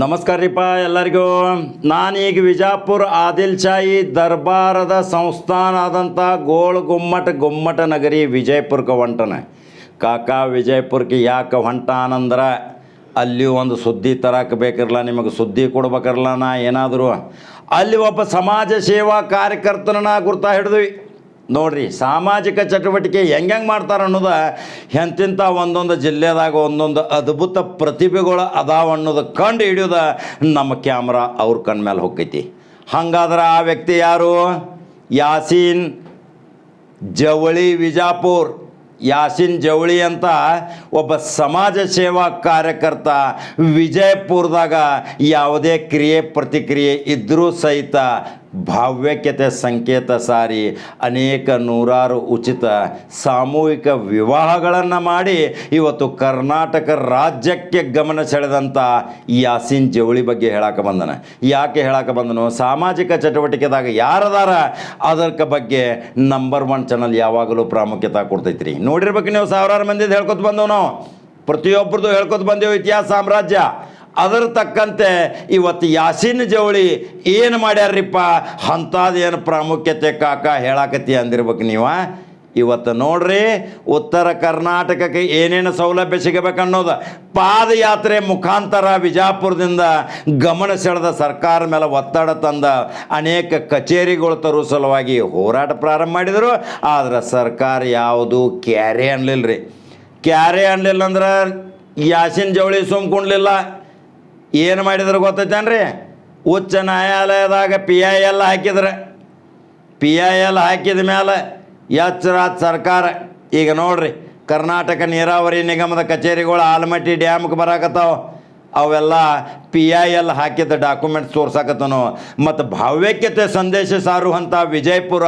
ನಮಸ್ಕಾರ ರೀಪ ಎಲ್ಲರಿಗೂ. ನಾನೀಗ ವಿಜಾಪುರ ಆದಿಲ್ ಶಾಹಿ ದರ್ಬಾರದ ಸಂಸ್ಥಾನ ಆದಂಥ ಗೋಳ ಗುಮ್ಮಟ ಗುಮ್ಮಟ ನಗರಿ ವಿಜಯಪುರಕ್ಕೆ ಹೊಂಟನ. ಕಾಕ ವಿಜಯಪುರಕ್ಕೆ ಯಾಕೆ ಹೊಂಟಾನಂದ್ರೆ ಅಲ್ಲಿ ಒಂದು ಸುದ್ದಿ ತರಕ್ಕೆ ಬೇಕಿರಲ್ಲ ನಿಮಗೆ ಸುದ್ದಿ ಕೊಡ್ಬೇಕಿರಲ್ಲ ನಾ ಏನಾದರೂ. ಅಲ್ಲಿ ಒಬ್ಬ ಸಮಾಜ ಸೇವಾ ಕಾರ್ಯಕರ್ತನ ಗುರ್ತಾ ಹಿಡಿದ್ವಿ. ನೋಡ್ರಿ, ಸಾಮಾಜಿಕ ಚಟುವಟಿಕೆ ಹೆಂಗೆ ಹೆಂಗೆ ಮಾಡ್ತಾರೆ ಅನ್ನೋದು ಎಂತಿಂಥ ಒಂದೊಂದು ಜಿಲ್ಲೆದಾಗ ಒಂದೊಂದು ಅದ್ಭುತ ಪ್ರತಿಭೆಗಳು ಅದಾವ ಅನ್ನೋದು ಕಂಡು ಹಿಡಿಯೋದು ನಮ್ಮ ಕ್ಯಾಮ್ರಾ ಅವ್ರ ಕಣ್ ಮೇಲೆ ಹೋಗ್ತೈತಿ. ಹಂಗಾದ್ರೆ ಆ ವ್ಯಕ್ತಿ ಯಾರು? ಯಾಸೀನ್ ಜವಳಿ ವಿಜಾಪುರ್. ಯಾಸಿನ್ ಜವಳಿ ಅಂತ ಒಬ್ಬ ಸಮಾಜ ಸೇವಾ ಕಾರ್ಯಕರ್ತ ವಿಜಯಪುರದಾಗ ಯಾವುದೇ ಕ್ರಿಯೆ ಪ್ರತಿಕ್ರಿಯೆ ಇದ್ದರೂ ಸಹಿತ ಭಾವ್ಯಕ್ಯತೆ ಸಂಕೇತ ಸಾರಿ ಅನೇಕ ನೂರಾರು ಉಚಿತ ಸಾಮೂಹಿಕ ವಿವಾಹಗಳನ್ನು ಮಾಡಿ ಇವತ್ತು ಕರ್ನಾಟಕ ರಾಜ್ಯಕ್ಕೆ ಗಮನ ಸೆಳೆದಂಥ ಯಾಸಿನ್ ಜವಳಿ ಬಗ್ಗೆ ಹೇಳಕ್ಕೆ ಬಂದನ. ಯಾಕೆ ಹೇಳಕ್ಕೆ ಬಂದನು? ಸಾಮಾಜಿಕ ಚಟುವಟಿಕೆದಾಗ ಯಾರದಾರ ಅದಕ್ಕೆ ಬಗ್ಗೆ ನಂಬರ್ ಒನ್ ಚಾನಲ್ ಯಾವಾಗಲೂ ಪ್ರಾಮುಖ್ಯತೆ ಕೊಡ್ತೈತ್ರಿ. ನೋಡಿರ್ಬೇಕು ನೀವು ಸಾವಿರಾರು ಮಂದಿ ಹೇಳ್ಕೊತ ಬಂದವು ನಾವು ಪ್ರತಿಯೊಬ್ಬರದು ಹೇಳ್ಕೊತ ಬಂದೆವು ಇತಿಹಾಸ ಸಾಮ್ರಾಜ್ಯ. ಅದರ ತಕ್ಕಂತೆ ಇವತ್ತು ಯಾಸಿನ್ ಜವಳಿ ಏನು ಮಾಡ್ಯಾರ್ರಿಪ್ಪ? ಅಂಥದ್ದೇನು ಪ್ರಾಮುಖ್ಯತೆ ಕಾಕ ಹೇಳಾಕತ್ತಿ ಅಂದಿರ್ಬೇಕು ನೀವು? ಇವತ್ತು ನೋಡ್ರಿ ಉತ್ತರ ಕರ್ನಾಟಕಕ್ಕೆ ಏನೇನು ಸೌಲಭ್ಯ ಸಿಗಬೇಕನ್ನೋದು ಪಾದಯಾತ್ರೆ ಮುಖಾಂತರ ವಿಜಾಪುರದಿಂದ ಗಮನ ಸೆಳೆದ ಸರ್ಕಾರ ಮೇಲೆ ಒತ್ತಡ ತಂದ ಅನೇಕ ಕಚೇರಿಗಳು ತರುವ ಸಲುವಾಗಿ ಹೋರಾಟ ಪ್ರಾರಂಭ ಮಾಡಿದರು. ಆದ್ರೆ ಸರ್ಕಾರ ಯಾವುದು ಕ್ಯಾರೆ ಅನ್ನಲಿಲ್ಲ ರೀ ಕ್ಯಾರೆ ಅನ್ಲಿಲ್ಲ ಅಂದ್ರೆ ಯಾಸಿನ್ ಜವಳಿ ಸುಮ್ಕೊಂಡ್ಲಿಲ್ಲ. ಏನು ಮಾಡಿದ್ರೆ ಗೊತ್ತೈತೇನ್ರಿ? ಉಚ್ಚ ನ್ಯಾಯಾಲಯದಾಗ ಪಿ ಐ ಎಲ್ ಹಾಕಿದ್ರೆ. ಪಿ ಐ ಎಲ್ ಹಾಕಿದ ಮೇಲೆ ಎಚ್ ರಾಜ್ ಸರ್ಕಾರ. ಈಗ ನೋಡ್ರಿ, ಕರ್ನಾಟಕ ನೀರಾವರಿ ನಿಗಮದ ಕಚೇರಿಗಳು ಆಲಮಟ್ಟಿ ಡ್ಯಾಮ್ಗೆ ಬರಾಕತ್ತಾವ. ಅವೆಲ್ಲ ಪಿ ಐ ಎಲ್ ಹಾಕಿದ ಡಾಕ್ಯುಮೆಂಟ್ಸ್ ತೋರ್ಸಾಕತ್ತನು. ಮತ್ತು ಭಾವ್ಯಕ್ಯತೆ ಸಂದೇಶ ಸಾರುವಂಥ ವಿಜಯಪುರ,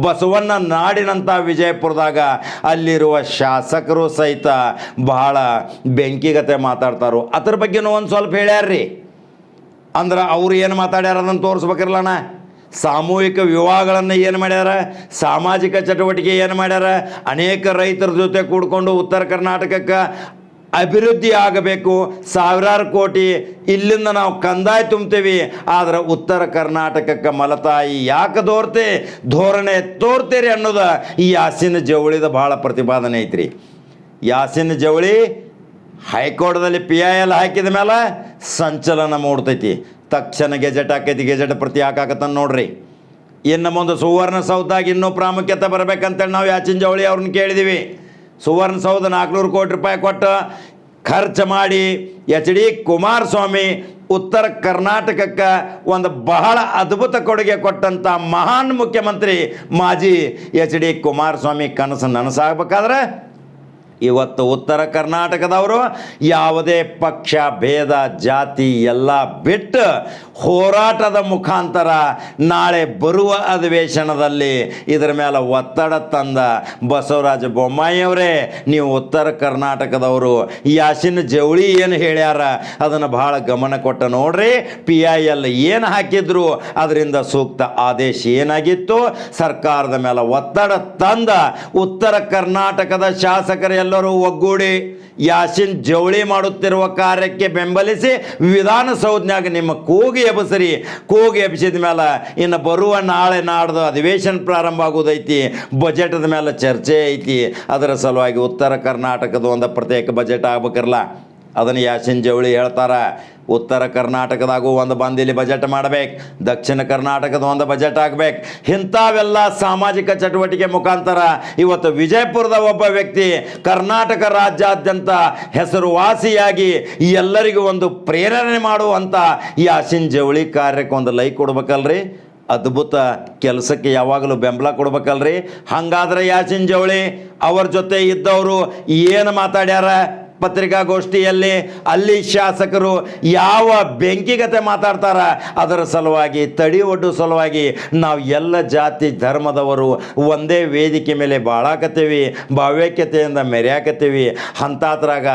ಬಸವಣ್ಣ ನಾಡಿನಂಥ ವಿಜಯಪುರದಾಗ ಅಲ್ಲಿರುವ ಶಾಸಕರು ಸಹಿತ ಬಹಳ ಬೆಂಕಿಗತೆ ಮಾತಾಡ್ತಾರೋ. ಅದ್ರ ಬಗ್ಗೆನೂ ಒಂದು ಸ್ವಲ್ಪ ಹೇಳ್ಯಾರ್ರಿ. ಅಂದ್ರೆ ಅವ್ರು ಏನು ಮಾತಾಡ್ಯಾರ ಅದನ್ನು ತೋರಿಸ್ಬೇಕಿರಲಣ್ಣ. ಸಾಮೂಹಿಕ ವಿವಾಹಗಳನ್ನು ಏನು ಮಾಡ್ಯಾರ, ಸಾಮಾಜಿಕ ಚಟುವಟಿಕೆ ಏನು ಮಾಡ್ಯಾರ, ಅನೇಕ ರೈತರ ಜೊತೆ ಕೂಡ್ಕೊಂಡು ಉತ್ತರ ಕರ್ನಾಟಕಕ್ಕೆ ಅಭಿವೃದ್ಧಿ ಆಗಬೇಕು ಸಾವಿರಾರು ಕೋಟಿ ಇಲ್ಲಿಂದ ನಾವು ಕಂದಾಯ ತುಂಬ್ತೀವಿ ಆದರೆ ಉತ್ತರ ಕರ್ನಾಟಕಕ್ಕೆ ಮಲತಾಯಿ ಯಾಕೆ ದೋರ್ತೆ? ಧೋರಣೆ ತೋರ್ತೀರಿ ಅನ್ನೋದು ಈ ಯಾಸಿನ ಜವಳಿದ ಭಾಳ ಪ್ರತಿಪಾದನೆ ಐತ್ರಿ. ಯಾಸಿನ ಜವಳಿ ಹೈಕೋರ್ಟ್ದಲ್ಲಿ ಪಿ ಐ ಎಲ್ ಹಾಕಿದ ಮೇಲೆ ಸಂಚಲನ ಮೂಡ್ತೈತಿ. ತಕ್ಷಣ ಗೆಜೆಟ್ ಹಾಕೈತಿ, ಗೆಜೆಟ್ ಪ್ರತಿ ಹಾಕಾಕತ್ತ ನೋಡ್ರಿ. ಇನ್ನು ಮುಂದೆ ಸುವರ್ಣಸೌಧದಾಗ ಇನ್ನೂ ಪ್ರಾಮುಖ್ಯತೆ ಬರಬೇಕಂತೇಳಿ ನಾವು ಯಾಚಿನ ಜವಳಿ ಅವ್ರನ್ನ ಕೇಳಿದ್ದೀವಿ ಸುವರ್ಣಸೌಧ ನಾಲ್ಕುನೂರು ಕೋಟಿ ರೂಪಾಯಿ ಕೊಟ್ಟು ಖರ್ಚು ಮಾಡಿ ಎಚ್ ಡಿ ಕುಮಾರಸ್ವಾಮಿ ಉತ್ತರ ಕರ್ನಾಟಕಕ್ಕೆ ಒಂದು ಬಹಳ ಅದ್ಭುತ ಕೊಡುಗೆ ಕೊಟ್ಟಂಥ ಮಹಾನ್ ಮುಖ್ಯಮಂತ್ರಿ ಮಾಜಿ ಎಚ್ ಡಿ ಕುಮಾರಸ್ವಾಮಿ ಕನಸು ನನಸಾಗಬೇಕಾದ್ರೆ ಇವತ್ತು ಉತ್ತರ ಕರ್ನಾಟಕದವರು ಯಾವುದೇ ಪಕ್ಷ, ಭೇದ, ಜಾತಿ ಎಲ್ಲ ಬಿಟ್ಟು ಹೋರಾಟದ ಮುಖಾಂತರ ನಾಳೆ ಬರುವ ಅಧಿವೇಶನದಲ್ಲಿ ಇದರ ಮೇಲೆ ಒತ್ತಡ ತಂದ ಬಸವರಾಜ ಬೊಮ್ಮಾಯಿಯವರೇ ನೀವು ಉತ್ತರ ಕರ್ನಾಟಕದವರು, ಯಾಸಿನ ಜವಳಿ ಏನು ಹೇಳ್ಯಾರ? ಅದನ್ನು ಭಾಳ ಗಮನ ಕೊಟ್ಟ ನೋಡ್ರಿ ಪಿ ಐ ಎಲ್ ಏನು ಹಾಕಿದ್ರು, ಅದರಿಂದ ಸೂಕ್ತ ಆದೇಶ ಏನಾಗಿತ್ತು? ಸರ್ಕಾರದ ಮೇಲೆ ಒತ್ತಡ ತಂದ ಉತ್ತರ ಕರ್ನಾಟಕದ ಶಾಸಕರೆಲ್ಲರೂ ಒಗ್ಗೂಡಿ ಯಾಸಿನ್ ಜವಳಿ ಮಾಡುತ್ತಿರುವ ಕಾರ್ಯಕ್ಕೆ ಬೆಂಬಲಿಸಿ ವಿಧಾನಸೌಧನ್ಯಾಗ ನಿಮ್ಮ ಕೂಗಿ ಎಬಸರಿ, ಕೂಗಿ ಎಬ್ಸಿದ ಮೇಲೆ ಇನ್ನು ಬರುವ ನಾಳೆ ನಾಡ್ದು ಅಧಿವೇಶನ ಪ್ರಾರಂಭ ಆಗೋದೈತಿ. ಬಜೆಟದ ಮೇಲೆ ಚರ್ಚೆ ಐತಿ. ಅದರ ಸಲುವಾಗಿ ಉತ್ತರ ಕರ್ನಾಟಕದ ಒಂದು ಪ್ರತ್ಯೇಕ ಬಜೆಟ್ ಆಗ್ಬೇಕಿರಲ್ಲ. ಅದನ್ನು ಯಾಸಿನ್ ಜವಳಿ ಹೇಳ್ತಾರ. ಉತ್ತರ ಕರ್ನಾಟಕದಾಗೂ ಒಂದು ಬಂದು ಇಲ್ಲಿ ಬಜೆಟ್ ಮಾಡಬೇಕು. ದಕ್ಷಿಣ ಕರ್ನಾಟಕದ ಒಂದು ಬಜೆಟ್ ಆಗಬೇಕು ಇಂಥವೆಲ್ಲ ಸಾಮಾಜಿಕ ಚಟುವಟಿಕೆ ಮುಖಾಂತರ ಇವತ್ತು ವಿಜಯಪುರದ ಒಬ್ಬ ವ್ಯಕ್ತಿ ಕರ್ನಾಟಕ ರಾಜ್ಯಾದ್ಯಂತ ಹೆಸರುವಾಸಿಯಾಗಿ ಎಲ್ಲರಿಗೂ ಒಂದು ಪ್ರೇರಣೆ ಮಾಡುವಂಥ ಈ ಆಶಿನ್ ಜವಳಿ ಕಾರ್ಯಕ್ಕೆ ಒಂದು ಲೈಕ್ ಕೊಡ್ಬೇಕಲ್ರಿ. ಅದ್ಭುತ ಕೆಲಸಕ್ಕೆ ಯಾವಾಗಲೂ ಬೆಂಬಲ ಕೊಡ್ಬೇಕಲ್ರಿ. ಹಂಗಾದ್ರೆ ಯಾಸಿನ್ ಜವಳಿ ಅವ್ರ ಜೊತೆ ಇದ್ದವರು ಏನು ಮಾತಾಡ್ಯಾರ? ಪತ್ರಿಕಾಗೋಷ್ಠಿಯಲ್ಲಿ ಅಲ್ಲಿ ಶಾಸಕರು ಯಾವ ಬೆಂಕಿಗತೆ ಮಾತಾಡ್ತಾರ, ಅದರ ಸಲುವಾಗಿ, ತಡಿ ಒಡ್ಡು ಸಲುವಾಗಿ ನಾವು ಎಲ್ಲ ಜಾತಿ ಧರ್ಮದವರು ಒಂದೇ ವೇದಿಕೆ ಮೇಲೆ ಬಾಳಾಕತ್ತೀವಿ ಭಾವೈಕ್ಯತೆಯಿಂದ ಮೆರೆಯಾಕತ್ತೀವಿ. ಅಂತಾದ್ರಾಗ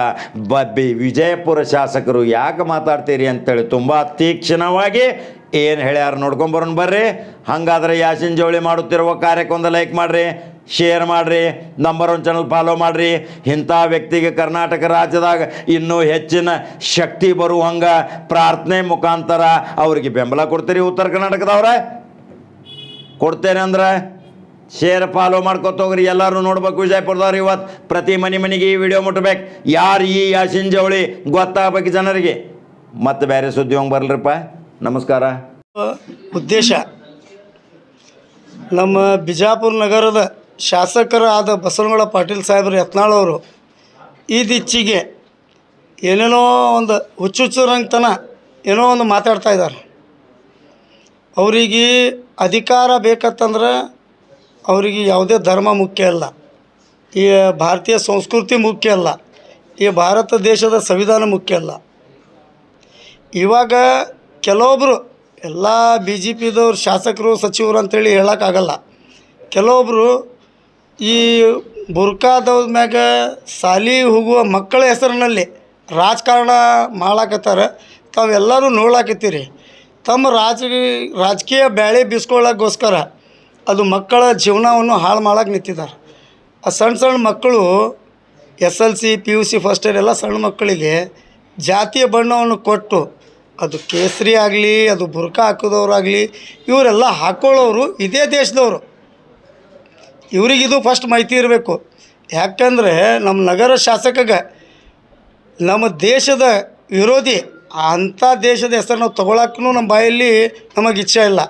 ಬ, ಬಿ- ವಿಜಯಪುರ ಶಾಸಕರು ಯಾಕೆ ಮಾತಾಡ್ತೀರಿ ಅಂತೇಳಿ ತುಂಬ ತೀಕ್ಷ್ಣವಾಗಿ ಏನು ಹೇಳ್ಯಾರ ನೋಡ್ಕೊಂಬರೋಣ ಬರ್ರಿ. ಹಂಗಾದ್ರೆ ಯಾಸಿನ್ ಜವಳಿ ಮಾಡುತ್ತಿರುವ ಕಾರ್ಯಕ್ಕೊಂದು ಲೈಕ್ ಮಾಡ್ರಿ. ಶೇರ್ ಮಾಡಿರಿ ನಂಬರ್ ಒನ್ ಚಾನಲ್ ಫಾಲೋ ಮಾಡಿರಿ. ಇಂಥ ವ್ಯಕ್ತಿಗೆ ಕರ್ನಾಟಕ ರಾಜ್ಯದಾಗ ಇನ್ನೂ ಹೆಚ್ಚಿನ ಶಕ್ತಿ ಬರುವಂಗೆ ಪ್ರಾರ್ಥನೆ ಮುಖಾಂತರ ಅವ್ರಿಗೆ ಬೆಂಬಲ ಕೊಡ್ತೀರಿ ಉತ್ತರ ಕರ್ನಾಟಕದವ್ರೆ. ಕೊಡ್ತೇನೆ ಅಂದ್ರೆ ಶೇರ್ ಫಾಲೋ ಮಾಡ್ಕೊತ ಹೋಗ್ರಿ. ಎಲ್ಲರೂ ನೋಡ್ಬೇಕು ವಿಜಯಪುರದವ್ರು ಇವತ್ತು ಪ್ರತಿ ಮನೆ ಮನೆಗೆ ಈ ವಿಡಿಯೋ ಮುಟ್ಬೇಕು. ಯಾರು ಈ ಯಾಸಿನ್ ಜವಳಿ ಗೊತ್ತಾಗಬೇಕು ಜನರಿಗೆ. ಮತ್ತೆ ಬೇರೆ ಸುದ್ದಿ ಹೋಗಿ ಬರಲ್ರಿಪ್ಪ. ನಮಸ್ಕಾರ. ಉದ್ದೇಶ. ನಮ್ಮ ಬಿಜಾಪುರ ನಗರದ ಶಾಸಕರಾದ ಬಸವನಗೌಡ ಪಾಟೀಲ್ ಸಾಹೇಬರು ಯತ್ನಾಳವರು ಈದಿಚ್ಚಿಗೆ ಏನೇನೋ ಒಂದು ಹುಚ್ಚುಚ್ಚುರಂಗತನ ಏನೋ ಒಂದು ಮಾತಾಡ್ತಾ ಇದ್ದಾರೆ. ಅವರಿಗೆ ಅಧಿಕಾರ ಬೇಕತ್ತಂದ್ರೆ ಅವರಿಗೆ ಯಾವುದೇ ಧರ್ಮ ಮುಖ್ಯ ಅಲ್ಲ ಈ ಭಾರತೀಯ ಸಂಸ್ಕೃತಿ ಮುಖ್ಯ ಅಲ್ಲ ಈ ಭಾರತ ದೇಶದ ಸಂವಿಧಾನ ಮುಖ್ಯ ಅಲ್ಲ ಇವಾಗ ಕೆಲವೊಬ್ಬರು ಎಲ್ಲ ಬಿ ಜೆ ಪಿದವ್ರು ಶಾಸಕರು ಸಚಿವರು ಅಂತೇಳಿ ಹೇಳೋಕ್ಕಾಗಲ್ಲ. ಕೆಲವೊಬ್ಬರು ಈ ಬುರ್ಕಾದವ್ರ ಮ್ಯಾಗ ಸಾಲಿ ಹೋಗುವ ಮಕ್ಕಳ ಹೆಸರಿನಲ್ಲಿ ರಾಜಕಾರಣ ಮಾಡಾಕತ್ತಾರ. ತಾವೆಲ್ಲರೂ ನೋಡ್ಲಾಕತ್ತೀರಿ. ತಮ್ಮ ರಾಜ, ರಾಜಕೀಯ ಬ್ಯಾಳೆ ಬೀಸ್ಕೊಳ್ಳೋಕ್ಕೋಸ್ಕರ ಅದು ಮಕ್ಕಳ ಜೀವನವನ್ನು ಹಾಳು ಮಾಡಕ್ಕೆ ನಿಂತಿದ್ದಾರೆ ಆ ಸಣ್ಣ ಸಣ್ಣ ಮಕ್ಕಳು S L C, P U C first year ಎಲ್ಲ ಸಣ್ಣ ಮಕ್ಕಳಿಗೆ ಜಾತಿಯ ಬಣ್ಣವನ್ನು ಕೊಟ್ಟು ಅದು ಕೇಸರಿ ಆಗಲಿ, ಅದು ಬುರ್ಕಾ ಹಾಕೋದವ್ರಾಗಲಿ ಇವರೆಲ್ಲ ಹಾಕ್ಕೊಳ್ಳೋರು ಇದೇ ದೇಶದವರು. ಇವರಿಗಿದು ಫಸ್ಟ್ ಮಾಹಿತಿ ಇರಬೇಕು. ಯಾಕಂದರೆ ನಮ್ಮ ನಗರ ಶಾಸಕಗೆ ನಮ್ಮ ದೇಶದ ವಿರೋಧಿ, ಅಂಥ ದೇಶದ ಹೆಸರನ್ನ ತೊಗೊಳಕ್ಕೂ ನಮ್ಮ ಬಾಯಲ್ಲಿ ನಮಗೆ ಇಚ್ಛೆ ಇಲ್ಲ.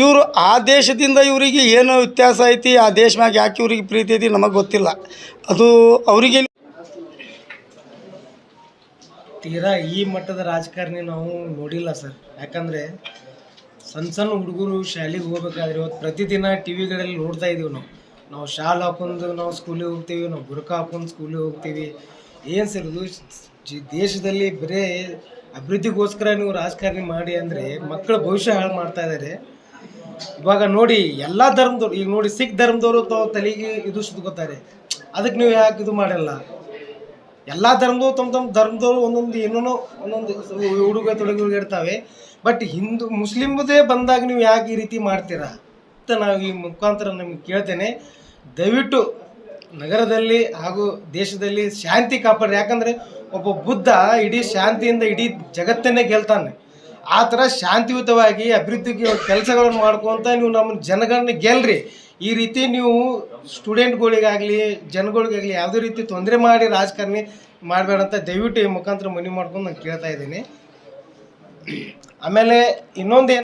ಇವರು ಆ ದೇಶದಿಂದ ಇವರಿಗೆ ಏನು ವ್ಯತ್ಯಾಸ ಐತಿ, ಆ ದೇಶ ಮ್ಯಾಗ ಯಾಕೆ ಇವರಿಗೆ ಪ್ರೀತಿ ಐತಿ ನಮಗೆ ಗೊತ್ತಿಲ್ಲ. ಅದು ಅವರಿಗೆ ತೀರಾ ಈ ಮಟ್ಟದ ರಾಜಕಾರಣಿ ನಾವು ನೋಡಿಲ್ಲ ಸರ್. ಯಾಕಂದರೆ ಸಣ್ಣ ಸಣ್ಣ ಹುಡುಗರು ಶಾಲೆಗೆ ಹೋಗ್ಬೇಕಾದ್ರೆ ಇವತ್ತು ಪ್ರತಿದಿನ ಟಿ ವಿಗಳಲ್ಲಿ ನೋಡ್ತಾ ಇದೀವಿ ನಾವು. ನಾವು ಶಾಲೆ ಹಾಕೊಂಡು ನಾವು ಸ್ಕೂಲಿಗೆ ಹೋಗ್ತೀವಿ, ನಾವು ಬುರ್ಕ ಹಾಕೊಂಡು ಸ್ಕೂಲಿಗೆ ಹೋಗ್ತೀವಿ. ಏನು ಸರ್ ಇದು? ದೇಶದಲ್ಲಿ ಬರೇ ಅಭಿವೃದ್ಧಿಗೋಸ್ಕರ ನೀವು ರಾಜಕಾರಣಿ ಮಾಡಿ ಅಂದರೆ ಮಕ್ಕಳ ಭವಿಷ್ಯ ಹಾಳು ಮಾಡ್ತಾ ಇದ್ದಾರೆ ಇವಾಗ ನೋಡಿ, ಎಲ್ಲ ಧರ್ಮದವ್ರು, ಈಗ ನೋಡಿ ಸಿಖ್ ಧರ್ಮದವರು ತಾವು ತಲೆಗೆ ಇದು ಸುತ್ಕೋತಾರೆ. ಅದಕ್ಕೆ ನೀವು ಯಾಕೆ ಇದು ಮಾಡಲ್ಲ? ಎಲ್ಲ ಧರ್ಮದವ್ರು ತಮ್ಮ ತಮ್ಮ ಧರ್ಮದವರು ಒಂದೊಂದು ಏನೇನೋ ಒಂದೊಂದು ಉಡುಗೆ ತೊಡಗಿರ್ತಾವೆ. ಬಟ್ ಹಿಂದೂ ಮುಸ್ಲಿಮ್ದೇ ಬಂದಾಗ ನೀವು ಯಾಕೆ ಈ ರೀತಿ ಮಾಡ್ತೀರಾ ಅಂತ ನಾವು ಈ ಮುಖಾಂತರ ನಿಮ್ಗೆ ಕೇಳ್ತೇನೆ. ದಯವಿಟ್ಟು ನಗರದಲ್ಲಿ ಹಾಗೂ ದೇಶದಲ್ಲಿ ಶಾಂತಿ ಕಾಪಾಡ್ರಿ. ಯಾಕಂದರೆ ಒಬ್ಬ ಬುದ್ಧ ಇಡೀ ಶಾಂತಿಯಿಂದ ಇಡೀ ಜಗತ್ತನ್ನೇ ಗೆಲ್ತಾನೆ. ಆ ಥರ ಶಾಂತಿಯುತವಾಗಿ ಅಭಿವೃದ್ಧಿಗೆ ಕೆಲಸಗಳನ್ನು ಮಾಡ್ಕೊಂತ ನೀವು ನಮ್ಮ ಜನಗಳನ್ನ ಗೆಲ್ರಿ. ಈ ರೀತಿ ನೀವು ಸ್ಟೂಡೆಂಟ್ಗಳಿಗಾಗಲಿ, ಜನಗಳಿಗಾಗಲಿ ಯಾವುದೇ ರೀತಿ ತೊಂದರೆ ಮಾಡಿ ರಾಜಕಾರಣಿ ಮಾಡಬೇಡ ಅಂತ ದಯವಿಟ್ಟು ಈ ಮುಖಾಂತರ ಮನವಿ ಮಾಡ್ಕೊಂಡು ನಾನು ಕೇಳ್ತಾ ಇದ್ದೀನಿ. ಆಮೇಲೆ ಇನ್ನೊಂದು ಏನು